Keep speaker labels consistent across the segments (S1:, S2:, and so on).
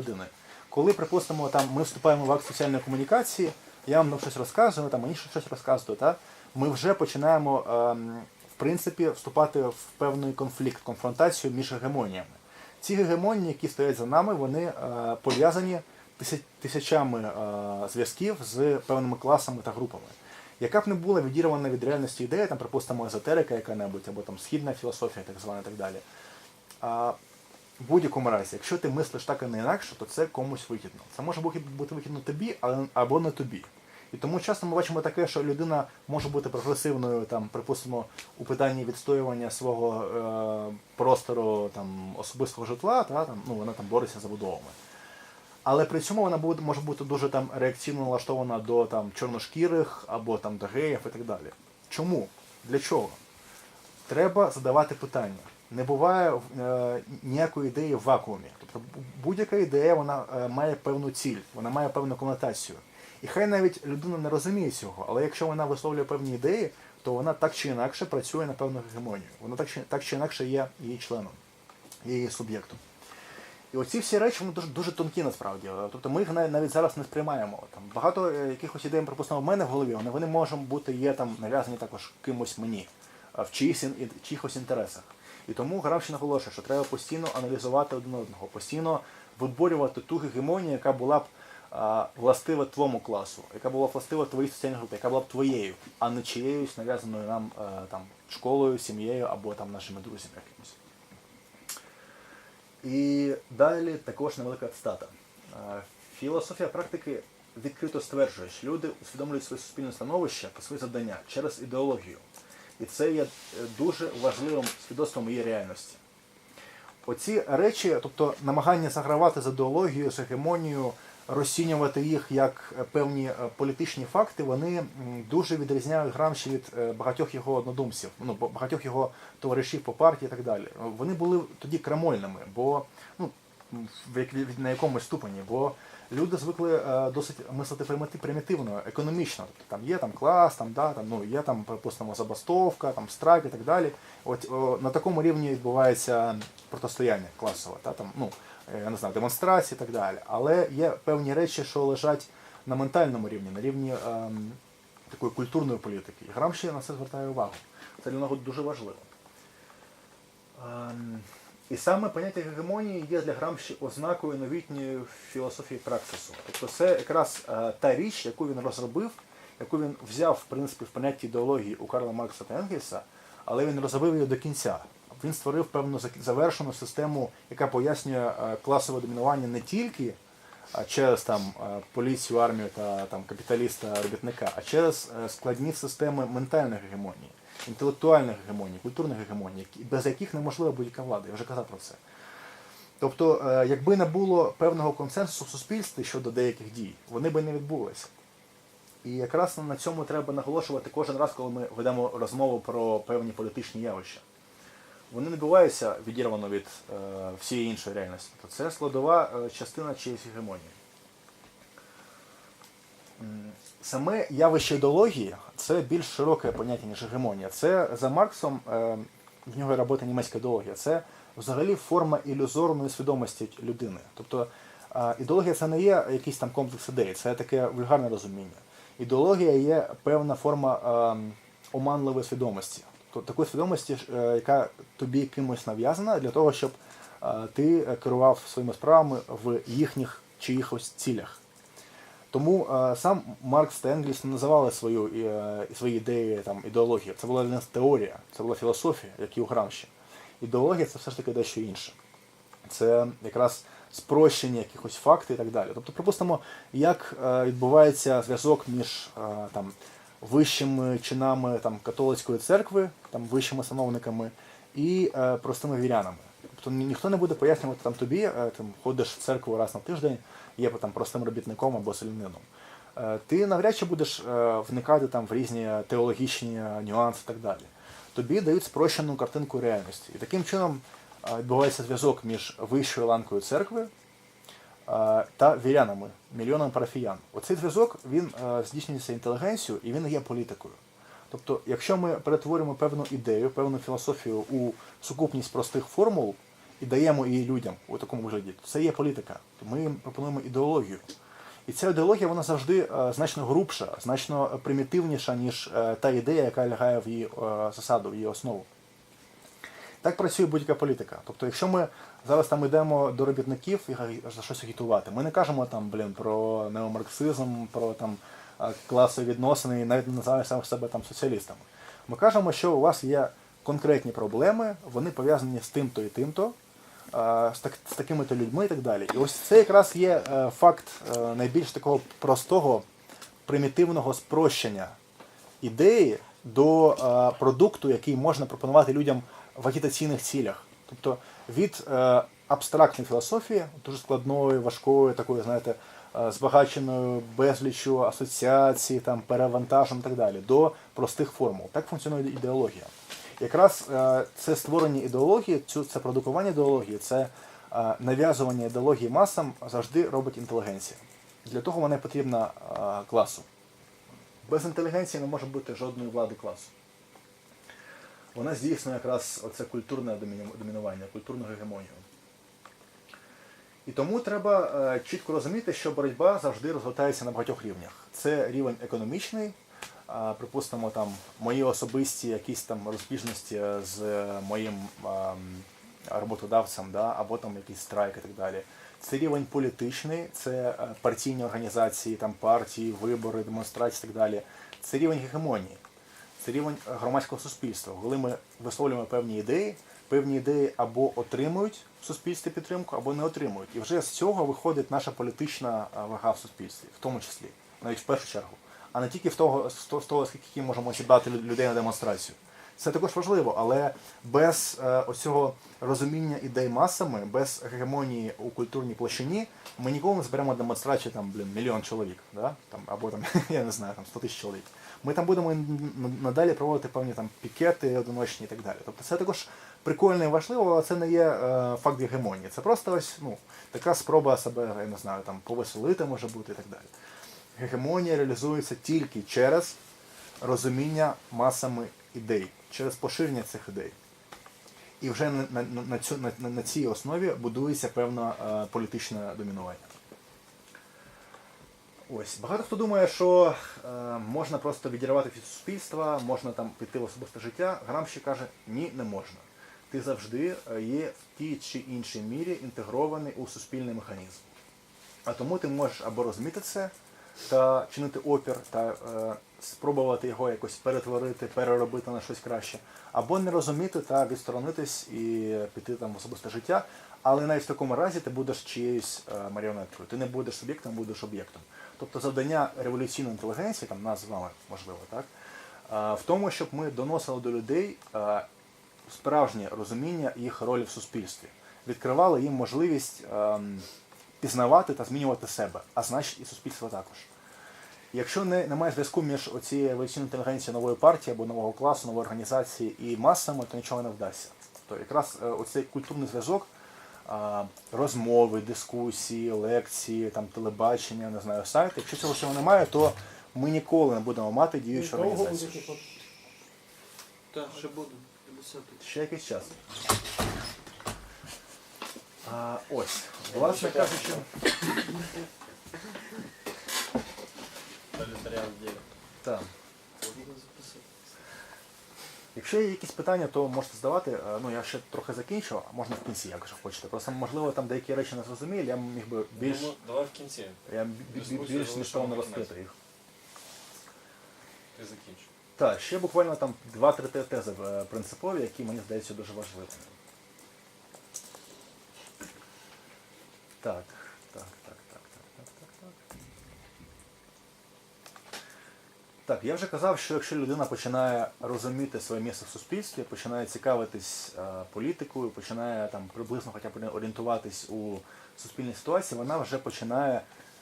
S1: людини. Коли, припустимо, там ми вступаємо в акт соціальної комунікації, я вам щось розказую, там мені щось розказую, та ми вже починаємо ем, в принципі вступати в певний конфлікт, конфронтацію між гегемоніями. Ці гегемонії, які стоять за нами, вони е, пов'язані тисячами е, зв'язків з певними класами та групами. Яка б не була відірвана від реальності ідея, там, припустимо, езотерика яка-небудь, або там східна філософія, так звана, і так далі. А, в будь-якому разі, якщо ти мислиш так і не інакше, то це комусь вигідно. Це може бути вигідно тобі, або не тобі. І тому часто ми бачимо таке, що людина може бути прогресивною, там, припустимо, у питанні відстоювання свого е, простору там, особистого житла, та, там, ну, вона там бореться за будовами. Але при цьому вона буде, може бути дуже там реакційно налаштована до там, чорношкірих або там, до геїв і так далі. Чому? Для чого? Треба задавати питання. Не буває е, ніякої ідеї в вакуумі. Тобто будь-яка ідея вона е, має певну ціль, вона має певну конотацію. І хай навіть людина не розуміє цього, але якщо вона висловлює певні ідеї, то вона так чи інакше працює на певну гегемонію. Вона так чи, так чи інакше є її членом, її суб'єктом. І оці всі речі вони дуже дуже тонкі насправді. Тобто ми їх навіть зараз не сприймаємо. Там багато е, якихось ідей, припустимо, в мене в голові, вони, вони можуть бути є там нав'язані також кимось мені, в чиїхось інтересах. І тому Грамші наголошує, що треба постійно аналізувати один одного, постійно виборювати ту гегемонію, яка була б а, властива твоєму класу, яка була б властива твоїй соціальній групі, яка була б твоєю, а не чиєюсь нав'язаною нам е, там школою, сім'єю або там нашими друзями якимось. І далі також невелика цитата. Е, Філософія практики відкрито стверджує, що люди усвідомлюють своє суспільне становище та свої завдання через ідеологію. І це є е, дуже важливим свідоцтвом її реальності. Оці речі, тобто намагання загравати з ідеологією, з гегемонією, розцінювати їх як е, певні е, політичні факти, вони дуже відрізняють Грамші від багатьох його однодумців, ну, багатьох його товаришів по партії і так далі. Вони були тоді крамольними, бо ну, на якомусь ступені, бо люди звикли е, досить мислити примітивно, економічно. Тобто там є там клас, там, да, там, ну, є там, припустимо, забастовка, там, страйк і так далі. От о, на такому рівні відбувається протистояння класове, та, там, ну, е, я не знаю, демонстрації і так далі. Але є певні речі, що лежать на ментальному рівні, на рівні ем, такої культурної політики. І Грамші на це звертає увагу. Це для нього дуже важливо. Ем, І саме поняття гегемонії є для Грамші ознакою новітньої філософії праксису. Тобто це якраз е, та річ, яку він розробив, яку він взяв в принципі в понятті ідеології у Карла Маркса та Енгельса, але він розробив її до кінця. Він створив певну завершену систему, яка пояснює е, класове домінування не тільки через там е, поліцію, армію та там капіталіста робітника, а через складні системи ментальної гегемонії, інтелектуальної гегемонії, культурної гегемонії, без яких неможлива будь-яка влада. Я вже казав про це. Тобто, е, якби не було певного консенсусу в суспільстві щодо деяких дій, вони би не відбулися. І якраз на цьому треба наголошувати кожен раз, коли ми ведемо розмову про певні політичні явища. Вони не буваються відірвано від е, всієї іншої реальності. Тобто це складова е, частина чиєїсь гегемонії. Саме явище ідеології це більш широке поняття, ніж гегемонія. Це за Марксом, е, в нього робота німецька ідеологія, це взагалі форма ілюзорної свідомості людини. Тобто е, ідеологія це не є якийсь там комплекс ідей, це таке вульгарне розуміння. Ідеологія є певна форма е, оманливої свідомості. Тобто такої свідомості, яка тобі кимось нав'язана для того, щоб ти керував своїми справами в їхніх чиїхось цілях. Тому е, сам Маркс та Енгельс не називали свою, е, свої ідеї там, ідеологією. Це була нас теорія, це була філософія, як і у Грамші. Ідеологія це все ж таки дещо інше. Це якраз спрощення якихось фактів і так далі. Тобто, припустимо, як е, відбувається зв'язок між там, вищими чинами там, католицької церкви, там, вищими сановниками і простими вірянами. Тобто ні- ніхто не буде пояснювати там тобі, там, ходиш в церкву раз на тиждень, є там простим робітником або селянином. Е, Ти навряд чи будеш е, вникати там в різні теологічні нюанси і так далі. Тобі дають спрощену картинку реальності. І таким чином е, відбувається зв'язок між вищою ланкою церкви та вірянами, мільйонами парафіян. Оцей зв'язок він здійснюється інтелігенцією і він є політикою. Тобто, якщо ми перетворимо певну ідею, певну філософію у сукупність простих формул і даємо її людям у такому вигляді, це є політика. Ми їм пропонуємо ідеологію. І ця ідеологія вона завжди е, значно грубша, значно примітивніша, ніж е, та ідея, яка лягає в її е, засаду, в її основу. Так працює будь-яка політика. Тобто, якщо ми зараз там йдемо до робітників і за щось агітувати, ми не кажемо там, блін, про неомарксизм, про там класові відносини і навіть не називаємо себе там соціалістами. Ми кажемо, що у вас є конкретні проблеми, вони пов'язані з тим-то і тим-то, з, так, з такими-то людьми і так далі. І ось це якраз є е, факт е, найбільш такого простого, примітивного спрощення ідеї до е, продукту, який можна пропонувати людям в агітаційних цілях. Тобто від е, абстрактної філософії, дуже складної, важкої, такої, знаєте, е, збагаченою безліччю асоціацій, там, перевантажем і так далі, до простих формул. Так функціонує ідеологія. Якраз е, це створення ідеології, це продукування ідеології, це е, нав'язування ідеології масам завжди робить інтелігенція. Для того вона потрібна е, класу. Без інтелігенції не може бути жодної влади класу. Вона здійснює якраз оце культурне домінування, культурну гегемонію. І тому треба чітко розуміти, що боротьба завжди розгортається на багатьох рівнях. Це рівень економічний, припустимо, там мої особисті якісь там розбіжності з е, моїм ем, роботодавцем, да, або там якийсь страйк і так далі. Це рівень політичний, це е, партійні організації, там партії, вибори, демонстрації і так далі. Це рівень гегемонії, це рівень е, громадського суспільства. Коли ми висловлюємо певні ідеї, певні ідеї або отримують в суспільстві підтримку, або не отримують. І вже з цього виходить наша політична е, вага в суспільстві, в тому числі, навіть в першу чергу, а не тільки в того, з того, скільки можемо зібрати людей на демонстрацію. Це також важливо, але без е, оцього розуміння ідей масами, без гегемонії у культурній площині, ми ніколи не зберемо демонстрацію там, блін, мільйон чоловік, да? там, або там, я не знаю, там 100 тисяч чоловік. Ми там будемо надалі проводити певні там пікети одиночні і так далі. Тобто це також прикольно і важливо, але це не є е, факт гегемонії. Це просто ось ну, така спроба себе, я не знаю, там повеселити може бути і так далі. Гегемонія реалізується тільки через розуміння масами ідей, через поширення цих ідей. І вже на, на, цю, на, на- цій основі будується певне політичне домінування. Ось багато хто думає, що е, можна просто відірвати від суспільства, можна там піти в особисте життя. Грамші каже, ні, не можна. Ти завжди е, є в тій чи іншій мірі інтегрований у суспільний механізм. А тому ти можеш або розуміти це та чинити опір, та е, спробувати його якось перетворити, переробити на щось краще, або не розуміти та відсторонитись і піти там в особисте життя. Але навіть в такому разі ти будеш чиєюсь е, маріонеткою. Ти не будеш суб'єктом, будеш об'єктом. Тобто завдання революційної інтелігенції, там нас з вами можливо, так, е, в тому, щоб ми доносили до людей е, справжнє розуміння їх ролі в суспільстві, відкривали їм можливість ем, пізнавати та змінювати себе, а значить і суспільство також. Якщо не, немає зв'язку між оцією революційною інтелігенцією нової партії або нового класу, нової організації і масами, то нічого не вдасться. Тобто якраз е, оцей культурний зв'язок, розмови, дискусії, лекції, там, телебачення, не знаю, сайти. Якщо цього всього немає, то ми ніколи не будемо мати діючу організацію.
S2: Так, ще буду. 50
S1: Ще якийсь час. А, ось, власне кажучи,
S3: В
S1: так. Якщо є якісь питання, то можете задавати. Е, Ну я ще трохи закінчу, а можна в кінці, якщо хочете. Просто можливо там деякі речі не зрозумілі, я міг би більш,
S3: Ну, давай в кінці.
S1: я більш змістовно розкрити їх.
S3: Ти закінчу.
S1: Так, ще буквально там два-три тези е, принципові, які мені здається дуже важливими. Так, так, так, так, так, так. Так, я вже казав, що якщо людина починає розуміти своє місце в суспільстві, починає цікавитись е, політикою, починає там приблизно хоча б орієнтуватись у суспільній ситуації, вона вже починає,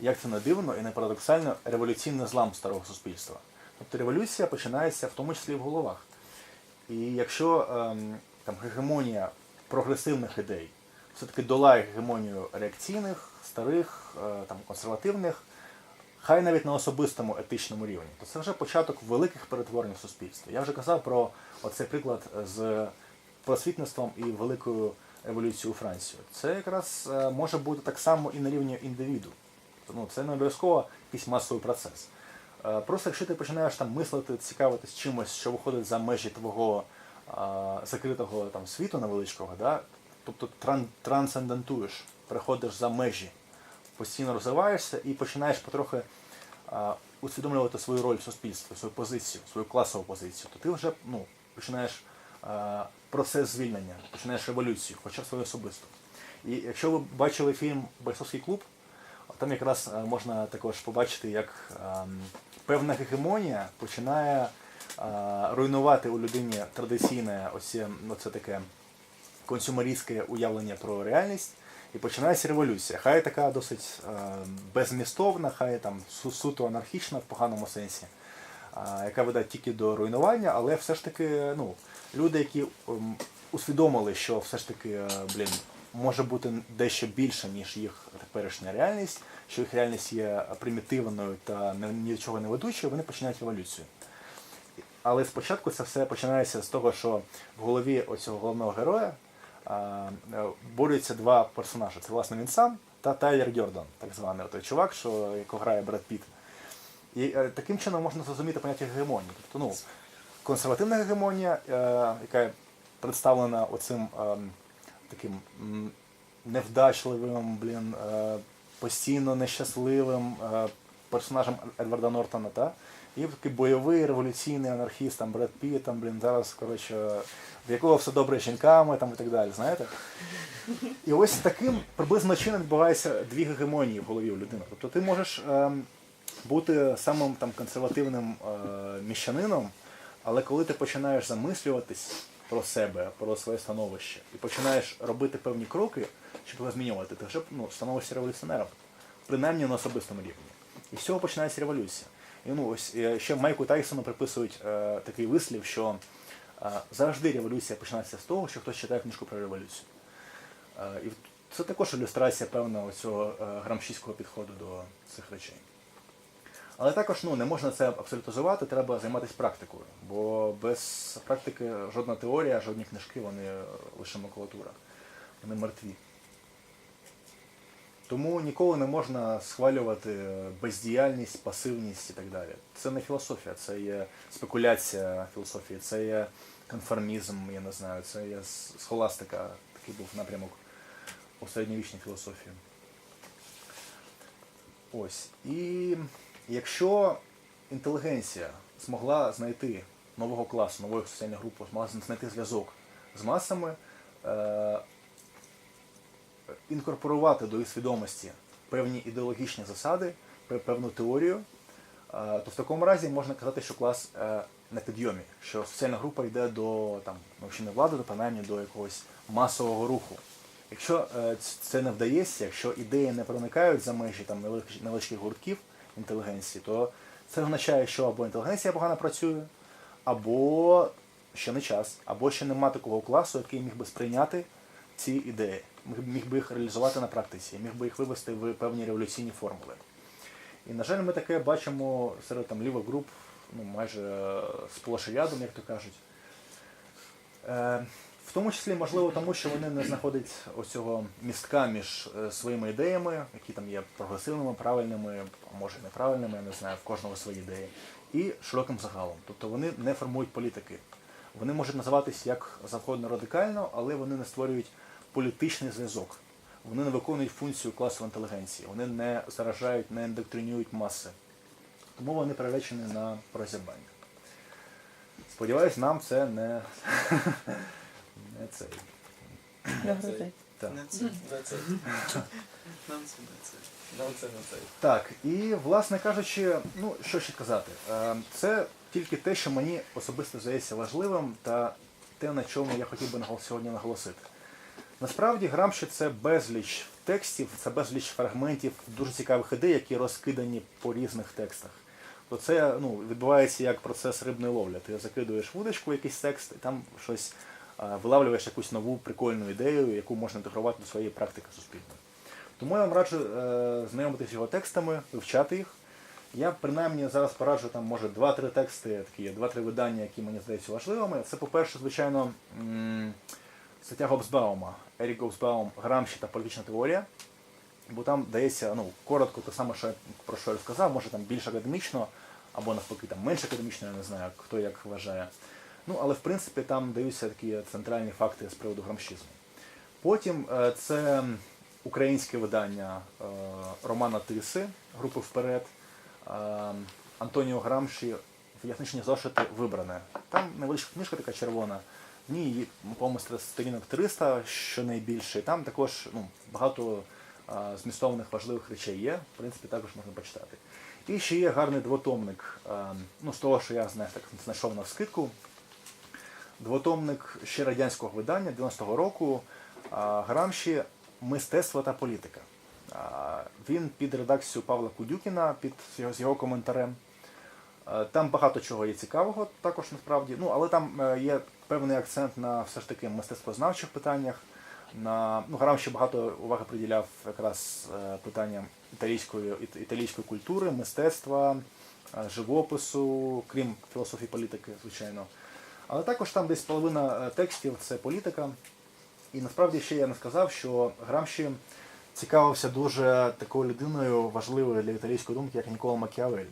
S1: як це не дивно і не парадоксально, революційний злам старого суспільства. Тобто революція починається в тому числі в головах. І якщо ем, там гегемонія прогресивних ідей все-таки долає гегемонію реакційних, старих, е, там, консервативних, хай навіть на особистому етичному рівні, то це вже початок великих перетворень в суспільстві. Я вже казав про оцей приклад з просвітництвом і великою революцію у Францію, це якраз е, може бути так само і на рівні індивіду. Ну, це не обов'язково якийсь масовий процес. Е, Просто якщо ти починаєш там мислити, цікавитись чимось, що виходить за межі твого закритого там світу невеличкого, да? тобто тран, трансцендентуєш, переходиш за межі, постійно розвиваєшся і починаєш потрохи усвідомлювати свою роль в суспільстві, свою позицію, свою класову позицію, то ти вже ну, починаєш процес звільнення, починаєш революцію, хоча свою особисту. І якщо ви бачили фільм Бойцовський клуб, там якраз е, можна також побачити, як ем, певна гегемонія починає е, руйнувати у людині традиційне оці, ну, це таке консюмерістське уявлення про реальність, і починається революція. Хай така досить е, безмістовна, хай там су- суто анархічна в поганому сенсі, а, яка веде тільки до руйнування, але все ж таки ну, люди, які ем, усвідомили, що все ж таки, е, блін, може бути дещо більше, ніж їх теперішня реальність, що їх реальність є примітивною та ні до чого не ведучою, вони починають революцію. Але спочатку це все починається з того, що в голові оцього головного героя е, борються два персонажі. Це власне він сам та Тайлер Дьордан, так званий той чувак, що якого грає Бред Піт. І е, таким чином можна зрозуміти поняття гегемонії. Тобто, ну, консервативна гегемонія, е, яка представлена оцим таким невдачливим, блін, е, постійно нещасливим е, персонажем Едварда Нортона, та? І такий бойовий революційний анархіст, там Бред Піт, там, блін, зараз, коротше, в якого все добре з жінками там, і так далі, знаєте? І ось таким приблизно чином відбуваються дві гегемонії в голові у людини. Тобто ти можеш ем, бути самим там консервативним е, міщанином, але коли ти починаєш замислюватись про себе, про своє становище, і починаєш робити певні кроки, щоб його змінювати, ти вже ну, становишся революціонером, принаймні на особистому рівні. І з цього починається революція. І ну, ось е, ще Майку Тайсону приписують е, такий вислів, що е, завжди революція починається з того, що хтось читає книжку про революцію. Е, і це також ілюстрація певного цього е, грамшійського підходу до цих речей. Але також ну, не можна це абсолютизувати, треба займатися практикою, бо без практики жодна теорія, жодні книжки, вони е, лише макулатура, вони мертві. Тому ніколи не можна схвалювати бездіяльність, пасивність і так далі. Це не філософія, це є спекуляція філософії, це є конформізм, я не знаю, це є схоластика, такий був напрямок у середньовічній філософії. Ось. І якщо інтелігенція змогла знайти нового класу, нову соціальну групу, змогла знайти зв'язок з масами, е, інкорпорувати до їх свідомості певні ідеологічні засади, певну теорію, е, то в такому разі можна казати, що клас е, на підйомі, що соціальна група йде до там, не влади, то принаймні до якогось масового руху. Якщо е, це не вдається, якщо ідеї не проникають за межі там, невеличких гуртків інтелігенції, то це означає, що або інтелігенція погано працює, або ще не час, або ще нема такого класу, який міг би сприйняти ці ідеї, міг, би їх реалізувати на практиці, міг би їх вивести в певні революційні формули. І, на жаль, ми таке бачимо серед там, лівих груп, ну, майже е, сплошь і як то кажуть. Е, в тому числі, можливо, тому що вони не знаходять оцього містка між е, своїми ідеями, які там є прогресивними, правильними, а може неправильними, я не знаю, в кожного свої ідеї, і широким загалом. Тобто вони не формують політики. Вони можуть називатись як завгодно радикально, але вони не створюють політичний зв'язок. Вони не виконують функцію класової інтелігенції, вони не заражають, не індоктринюють маси. Тому вони приречені на прозябання. Сподіваюсь, нам це не, не цей.
S4: Не грозить.
S1: Так.
S2: Не це.
S3: Не це.
S2: Нам це не це.
S3: Нам це не цей.
S1: Так, і власне кажучи, ну що ще казати, Е, це тільки те, що мені особисто здається важливим, та те, на чому я хотів би сьогодні наголосити. Насправді Грамші це безліч текстів, це безліч фрагментів дуже цікавих ідей, які розкидані по різних текстах. То це ну, відбувається як процес рибної ловлі. Ти закидуєш вудочку, якийсь текст, і там щось е, вилавлюєш якусь нову прикольну ідею, яку можна інтегрувати до своєї практики суспільної. Тому я вам раджу е, знайомитися з його текстами, вивчати їх. Я принаймні зараз пораджу там, може, два-три тексти, такі два-три видання, які мені здаються важливими. Це, по-перше, звичайно, м, стаття Гобсбаума, Ерік Гобсбаум, Грамші та політична теорія. Бо там дається ну, коротко те саме, що про що я сказав, може там більш академічно, або навпаки там менш академічно, я не знаю, хто як вважає. Ну, але в принципі там даються такі центральні факти з приводу грамшизму. Потім е, це українське видання е, Романа Тиси, групи Вперед, е, Антоніо Грамші, В'язничні зошити вибране. Там невеличка книжка така червона. Її, по-моєму, сторінок 300, що найбільше. Там також ну, багато е, змістовних важливих речей є. В принципі, також можна почитати. І ще є гарний двотомник, е, ну, з того, що я знаю, так знайшов на скидку. Двотомник ще радянського видання 90-го року а, Грамші Мистецтво та політика. А, Він під редакцією Павла Кудюкіна, під його, з його коментарем. Там багато чого є цікавого, також насправді. Ну, але там е, є певний акцент на все ж таки мистецтвознавчих питаннях. На ну, Грам ще багато уваги приділяв якраз е, питанням італійської, італійської культури, мистецтва, е, живопису, крім філософії політики, звичайно. Але також там десь половина е, текстів це політика. І насправді ще я не сказав, що Грамші цікавився дуже такою людиною важливою для італійської думки, як Нікола Макіавеллі.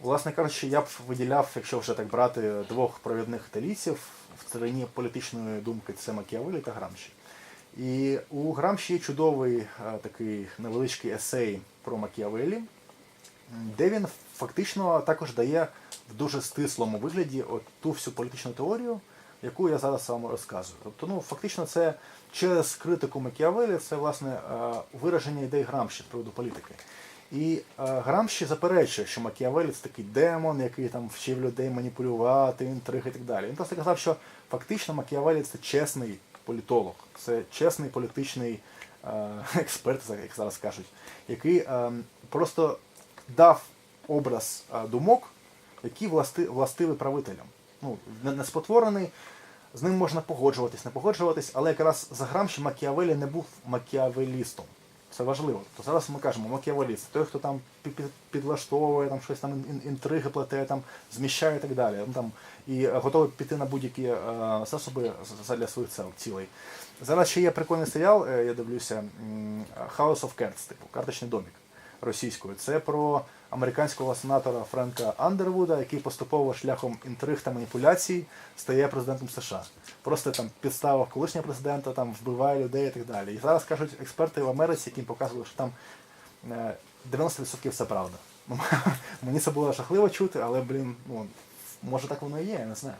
S1: Власне кажучи, я б виділяв, якщо вже так брати, двох провідних італійців в царині політичної думки це Макіавеллі та Грамші. І у Грамші є чудовий е, такий невеличкий есей про Макіавеллі, де він фактично також дає в дуже стислому вигляді от ту всю політичну теорію, яку я зараз вам розказую. Тобто, ну, фактично, це через критику Макіавелі, це власне е, вираження ідей Грамші з приводу політики. І е, Грамші заперечує, що Макіавелі це такий демон, який там вчив людей маніпулювати, інтриги і так далі. Він просто казав, що фактично Макіавелі це чесний політолог, це чесний політичний е, експерт, як зараз кажуть, який е, просто дав образ думок, які власти, властиві правителям. Ну, не спотворений, з ним можна погоджуватись, не погоджуватись, але якраз за Грамші Макіавелі не був макіавелістом. Це важливо. То зараз ми кажемо макіавеліст, той, хто там пі- пі- підлаштовує, там щось там інтриги плете, там зміщає і так далі. Ну, там, і е, готовий піти на будь-які е, засоби для своїх цілей. Зараз ще є прикольний серіал, е, я дивлюся, House of Cards, типу, карточний домик російською. Це про американського сенатора Френка Андервуда, який поступово шляхом інтриг та маніпуляцій стає президентом США. Просто там підставив колишнього президента, там вбиває людей і так далі. І зараз кажуть експерти в Америці, яким показували, що там е, 90% все правда. Мені це було жахливо чути, але, блін, ну, може так воно і є, я не знаю.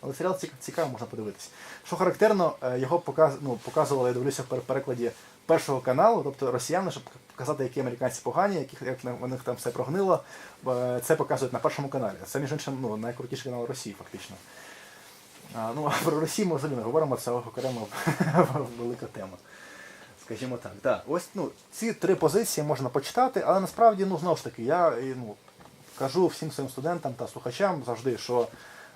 S1: Але серіал цікаво, можна подивитись. Що характерно, е, його показ, ну, показували, я дивлюся в перекладі першого каналу, тобто росіяни, щоб показати, які американці погані, яких, як у них там все прогнило, е, це показують на першому каналі. Це, між іншим, ну, найкрутіший канал Росії, фактично. А, ну, а про Росію ми взагалі не говоримо, це окремо велика тема. Скажімо так. Да. Ось ну, ці три позиції можна почитати, але насправді, ну, знову ж таки, я ну, кажу всім своїм студентам та слухачам завжди, що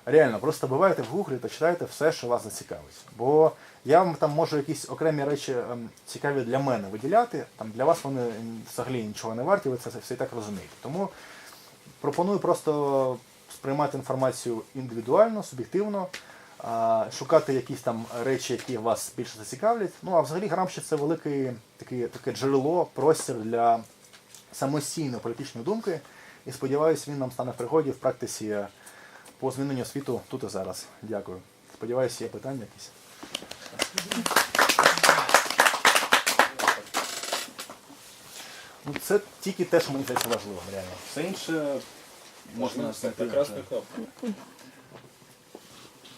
S1: реально просто бувайте в гуглі та читайте все, що вас зацікавить. Бо я вам там можу якісь окремі речі ем, цікаві для мене виділяти, там для вас вони взагалі нічого не варті, ви це все і так розумієте. Тому пропоную просто сприймати інформацію індивідуально, суб'єктивно, а, шукати якісь там речі, які вас більше зацікавлять. Ну а взагалі Грамші це велике таке, таке джерело, простір для самостійної політичної думки. І сподіваюся, він нам стане в пригоді в практиці е, по зміненню світу тут і зараз. Дякую. Сподіваюся, є питання якісь. Ну, це тільки те, що мені здається важливо, реально. Все інше можна знайти
S3: на красную кнопку.